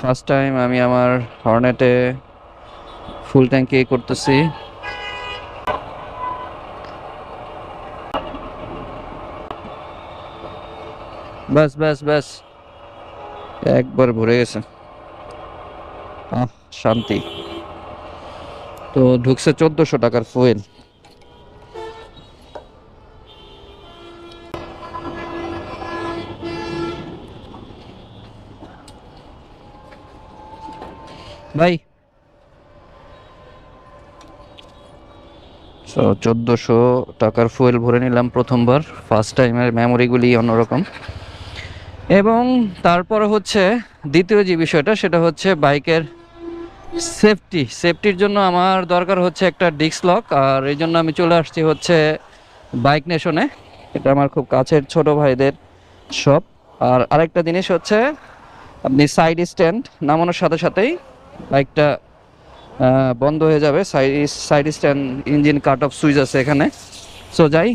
First time আমি আমার হর্নেটে ফুল ট্যাঙ্কি করতেছি। ব্যাস ব্যাস ব্যাস একবার ভরে গেছে। শান্তি। তো ঢুকছে চোদ্দশো টাকার ফুয়েল ভাই। চোদ্দোশো টাকার ফুয়েল ভরে নিলাম প্রথমবার ফার্স্ট টাইমের মেমোরিগুলি অন্যরকম। এবং তারপর হচ্ছে দ্বিতীয় যে বিষয়টা, সেটা হচ্ছে বাইকের সেফটি সেফটির জন্য আমার দরকার হচ্ছে একটা ডিস্ক লক আর এই জন্য আমি চলে আসছি হচ্ছে বাইক নেশনে। এটা আমার খুব কাছের ছোট ভাইদের শপ আর আরেকটা জিনিস হচ্ছে, আপনি সাইড স্ট্যান্ড নামানোর সাথে সাথেই বাইকটা বন্ধ হয়ে যাবে। Side side stand engine cut off switch আছে এখানে। সো যাই।